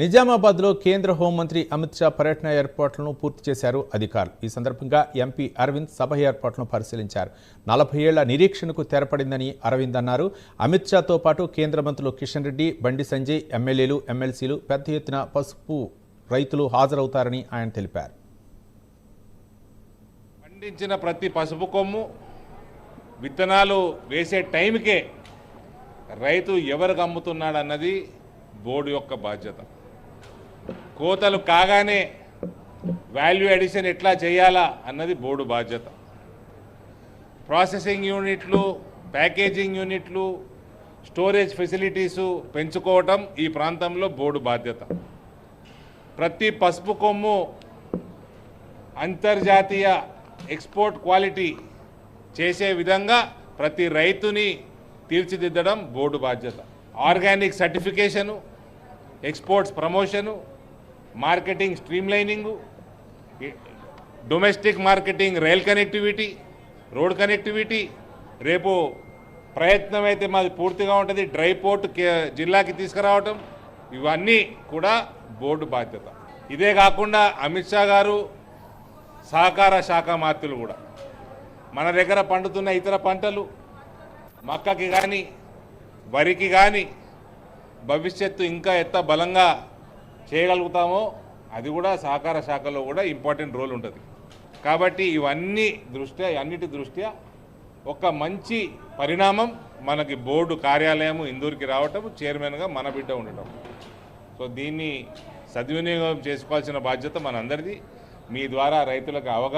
నిజామాబాద్లో కేంద్ర హోంమంత్రి అమిత్ షా పర్యటన ఏర్పాట్లను పూర్తి చేశారు అధికారులు. ఈ సందర్భంగా ఎంపీ అరవింద్ సభ ఏర్పాట్లను పరిశీలించారు. నలభై ఏళ్ళ నిరీక్షణకు తెరపడిందని అరవింద్ అన్నారు. అమిత్ షాతో పాటు కేంద్ర మంత్రులు కిషన్ రెడ్డి బండి సంజయ్ ఎమ్మెల్యేలు ఎమ్మెల్సీలు పెద్ద ఎత్తున పసుపు రైతులు హాజరవుతారని ఆయన తెలిపారు. పండించిన ప్రతి పసుపు కొమ్ము విత్తనాలు వేసే టైంకే రైతు ఎవరికి అమ్ముతున్నాడన్నది బోర్డు యొక్క బాధ్యత. కోతలు కాగానే వాల్యూ అడిషన్ ఎట్లా చేయాలా అన్నది బోర్డు బాధ్యత. ప్రాసెసింగ్ యూనిట్లు ప్యాకేజింగ్ యూనిట్లు స్టోరేజ్ ఫెసిలిటీసు పెంచుకోవటం ఈ ప్రాంతంలో బోర్డు బాధ్యత. ప్రతి పసుపు కొమ్ము అంతర్జాతీయ ఎక్స్పోర్ట్ క్వాలిటీ చేసే విధంగా ప్రతి రైతుని తీర్చిదిద్దడం బోర్డు బాధ్యత. Organic certification exports promotion marketing streamlining domestic marketing rail connectivity road connectivity రేపు ప్రయత్నం అయితే మాది పూర్తిగా ఉంటుంది. డ్రై పోర్ట్ కే- జిల్లాకి తీసుకురావటం ఇవన్నీ కూడా బోర్డు బాధ్యత. ఇదే కాకుండా అమిత్ షా గారు సహకార శాఖ మార్పులు కూడా. మన దగ్గర పండుతున్న ఇతర పంటలు మక్కకి కానీ వరికి కానీ భవిష్యత్తు ఇంకా ఎంత బలంగా చేయగలుగుతామో అది కూడా సహకార శాఖలో కూడా ఇంపార్టెంట్ రోల్ ఉంటుంది. కాబట్టి ఇవన్నీ దృష్ట్యా అన్నిటి దృష్ట్యా ఒక మంచి పరిణామం మనకి బోర్డు కార్యాలయం ఇందూరుకి రావటం చైర్మన్గా మన బిడ్డ ఉండటం. సో దీన్ని సద్వినియోగం చేసుకోవాల్సిన బాధ్యత మనందరిది. మీ ద్వారా రైతులకు అవగాహన